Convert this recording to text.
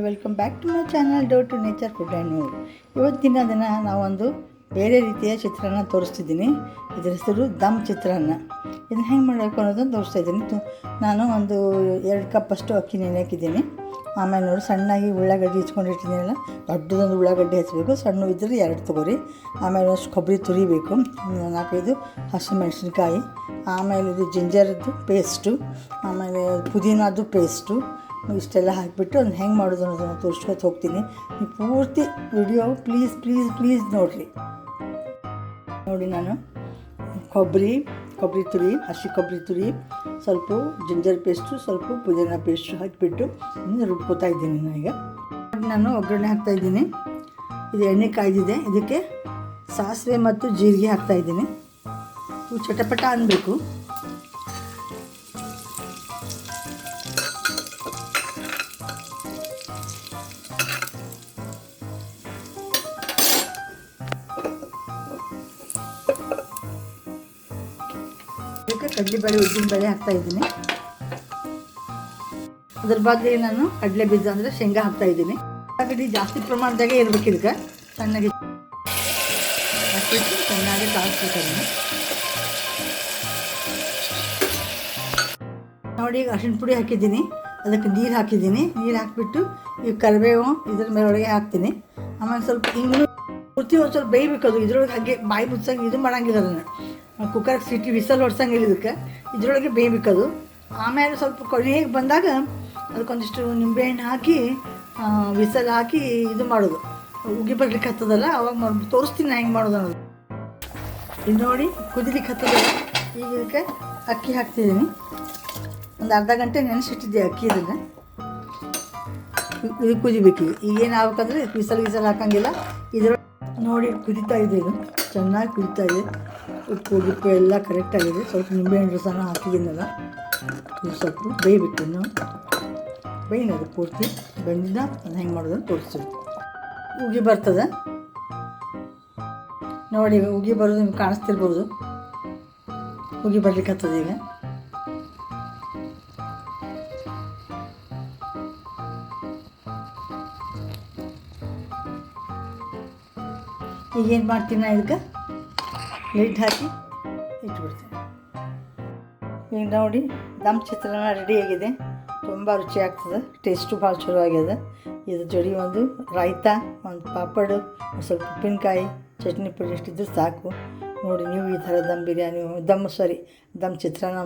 Welcome back to my channel dough to nature food and more ಇವತ್ತಿನ ದಿನ ನಾವೊಂದು ಬೇರೆ ರೀತಿಯ ಚಿತ್ರಾನ್ನ ತೋರಿಸ್ತಿದ್ದೀನಿ. ಇದರ ಹೆಸರು ದಮ್ ಚಿತ್ರಾನ್ನ. ಇದನ್ನು ಹೆಂಗೆ ಮಾಡಬೇಕು ಅನ್ನೋದನ್ನು ತೋರಿಸ್ತಾ ಇದ್ದೀನಿ. ನಾನು ಒಂದು ಎರಡು ಕಪ್ಪಷ್ಟು ಅಕ್ಕಿ ನೆನೆ ಹಾಕಿದ್ದೀನಿ. ಆಮೇಲೆ ನೋಡಿ, ಸಣ್ಣಾಗಿ ಉಳ್ಳಾಗಡ್ಡಿ ಹೆಚ್ಕೊಂಡಿಟ್ಟಿದ್ದೀನಲ್ಲ ದೊಡ್ಡದೊಂದು ಉಳ್ಳಾಗಡ್ಡಿ ಹಚ್ಚಬೇಕು ಸಣ್ಣ ಇದ್ದರೆ ಎರಡು ತೊಗೊರಿ. ಆಮೇಲೆ ಅಷ್ಟು ಕೊಬ್ಬರಿ ತುರಿಬೇಕು. ನಾಲ್ಕೈದು ಹಸಿಮೆಣಸಿನ್ಕಾಯಿ. ಆಮೇಲೆ ಇದು ಜಿಂಜರದ್ದು ಪೇಸ್ಟು. ಆಮೇಲೆ ಪುದೀನದ್ದು ಪೇಸ್ಟು. ಇಷ್ಟೆಲ್ಲ ಹಾಕಿಬಿಟ್ಟು ಅದನ್ನು ಹೆಂಗೆ ಮಾಡೋದು ಅನ್ನೋದನ್ನು ತೋರಿಸ್ಕೊತ ಹೋಗ್ತೀನಿ. ನೀವು ಪೂರ್ತಿ ವಿಡಿಯೋ ಪ್ಲೀಸ್ ಪ್ಲೀಸ್ ಪ್ಲೀಸ್ ನೋಡಿರಿ. ನೋಡಿ ನಾನು, ಕೊಬ್ಬರಿ ಕೊಬ್ಬರಿ ತುರಿ, ಹಸಿ ಕೊಬ್ಬರಿ ತುರಿ, ಸ್ವಲ್ಪ ಜಿಂಜರ್ ಪೇಸ್ಟು, ಸ್ವಲ್ಪ ಪುದೀನ ಪೇಸ್ಟು ಹಾಕಿಬಿಟ್ಟು ರುಬ್ಕೋತಾ ಇದ್ದೀನಿ ನನಗೆ ನಾನು ಒಗ್ಗರಣೆ ಹಾಕ್ತಾಯಿದ್ದೀನಿ ಇದು ಎಣ್ಣೆ ಕಾಯ್ದಿದೆ. ಇದಕ್ಕೆ ಸಾಸಿವೆ ಮತ್ತು ಜೀರಿಗೆ ಹಾಕ್ತಾಯಿದ್ದೀನಿ ಚಟಪಟ ಅನ್ನಬೇಕು ಇದಕ್ಕೆ ಕಡಲೆಬೇಳೆ ಉದ್ದಿನಬೇಳೆ ಹಾಕ್ತಾ ಇದ್ದೀನಿ. ಅದ್ರ ಬಗ್ಗೆ ನಾನು ಕಡಲೆ ಬೀಜ ಅಂದರೆ ಶೇಂಗಾ ಹಾಕ್ತಾ ಇದ್ದೀನಿ. ಉಳ್ಳಾಗಡ್ಡಿ ಜಾಸ್ತಿ ಪ್ರಮಾಣದಾಗ ಇರ್ಬೇಕು ಇದಕ್ಕೆ. ಸಣ್ಣಗೆ ಹಾಕಿಟ್ಟು ಚೆನ್ನಾಗಿ ಅದನ್ನು. ನೋಡಿ, ಈಗ ಅರಿಶಿನ ಪುಡಿ ಹಾಕಿದ್ದೀನಿ. ಅದಕ್ಕೆ ನೀರು ಹಾಕಿದ್ದೀನಿ. ನೀರು ಹಾಕಿಬಿಟ್ಟು ಈಗ ಕರಿಬೇವು ಇದ್ರ ಮೇಲೊಳಗೆ ಹಾಕ್ತೀನಿ. ಆಮೇಲೆ ಸ್ವಲ್ಪ ಹಿಂಗು ಪೂರ್ತಿ ಒಂದು ಸ್ವಲ್ಪ ಬೇಯಬೇಕು ಅದು ಇದ್ರೊಳಗೆ ಹಾಗೆ ಬಾಯಿ ಮುಚ್ಚಂಗೆ ಇದು ಮಾಡಂಗಿಲ್ಲ ಅದನ್ನು. ಕುಕ್ಕರ್ ಸಿಟಿ ವಿಸಲ್ ಹೊಡ್ಸಂಗಿಲ್ಲ ಇದಕ್ಕೆ. ಇದ್ರೊಳಗೆ ಬೇಯ್ಬೇಕು ಅದು ಆಮೇಲೆ ಸ್ವಲ್ಪ ಕೊನೆಗೆ ಬಂದಾಗ ಅದಕ್ಕೊಂದಿಷ್ಟು ನಿಂಬೆಹಣ್ಣು ಹಾಕಿ ವಿಸಲ್ ಹಾಕಿ ಇದು ಮಾಡೋದು. ಉಗಿ ಬರ್ಲಿಕ್ಕೆ ಹತ್ತದಲ್ಲ, ಅವಾಗ ಮಾಡಿ ತೋರಿಸ್ತೀನಿ ನಾ ಹೆಂಗೆ ಮಾಡೋದು ಅನ್ನೋದು. ಇದು ನೋಡಿ, ಕುದಿಲಿಕ್ಕೆ ಹತ್ತದಲ್ಲ ಈಗ ಇದಕ್ಕೆ ಅಕ್ಕಿ ಹಾಕ್ತಿದ್ದೀನಿ. ಒಂದು ಅರ್ಧ ಗಂಟೆ ನೆನೆಸಿಟ್ಟಿದ್ದೆ ಅಕ್ಕಿ ಇದನ್ನು. ಇದು ಕುದಿಬೇಕು. ಈಗ ಆಗ್ಬೇಕಂದ್ರೆ ವಿಸಲ್ ವಿಸಲ್ ಹಾಕಂಗಿಲ್ಲ. ಇದ್ರ ನೋಡಿ ಕುದಿತಾ ಇದೆ. ಇದು ಚೆನ್ನಾಗಿ ಕುದಿತಾ ಇದೆ ಉಪ್ಪು, ಗಿಪ್ಪು ಎಲ್ಲ ಕರೆಕ್ಟಾಗಿದೆ ಸ್ವಲ್ಪ ನಿಂಬೆಹಣ್ಣು ಸಹ ಹಾಕಿದ್ದೀನಲ್ಲ ಇದು ಸ್ವಲ್ಪ ಬೇಯ್ಬಿಟ್ಟು ಇನ್ನು ಬೇಯಿನದು ಪೂರ್ತಿ. ಬೆಂದಿದ್ದ ಅದು ಹೆಂಗೆ ಮಾಡೋದು ತೋರಿಸ್ತೀವಿ ಉಗಿ ಬರ್ತದೆ. ನೋಡಿ, ಉಗಿ ಬರೋದು ನಿಮ್ಗೆ ಕಾಣಿಸ್ತಿರ್ಬೋದು. ಉಗಿ ಬರ್ಲಿಕ್ಕೆ ಹತ್ತದ ಈಗ. ಈಗ ಏನು ಮಾಡ್ತೀನಿ ನಾ ಇದಕ್ಕೆ? ಲಿಡ್ ಹಾಕಿ ಇಟ್ಬಿಡ್ತೀನಿ. ಈಗ ನೋಡಿ, ದಮ್ ಚಿತ್ರಾನ್ನ ರೆಡಿಯಾಗಿದೆ ತುಂಬ ರುಚಿ ಆಗ್ತದೆ. ಟೇಸ್ಟು ಭಾಳ ಚಲೋ ಆಗ್ಯದ. ಇದ್ರ ಜೋಡಿ ಒಂದು ರಾಯ್ತ, ಒಂದು ಪಾಪಡು, ಒಂದು ಸ್ವಲ್ಪ ಉಪ್ಪಿನಕಾಯಿ, ಚಟ್ನಿ ಪುಡಿ ಇಷ್ಟಿದ್ರೆ ಸಾಕು. ನೋಡಿ, ನೀವು ಈ ಥರ ದಮ್ ಬಿರಿಯಾನಿ, ದಮ್ ಸಾರಿ ದಮ್ ಚಿತ್ರಾನ್ನ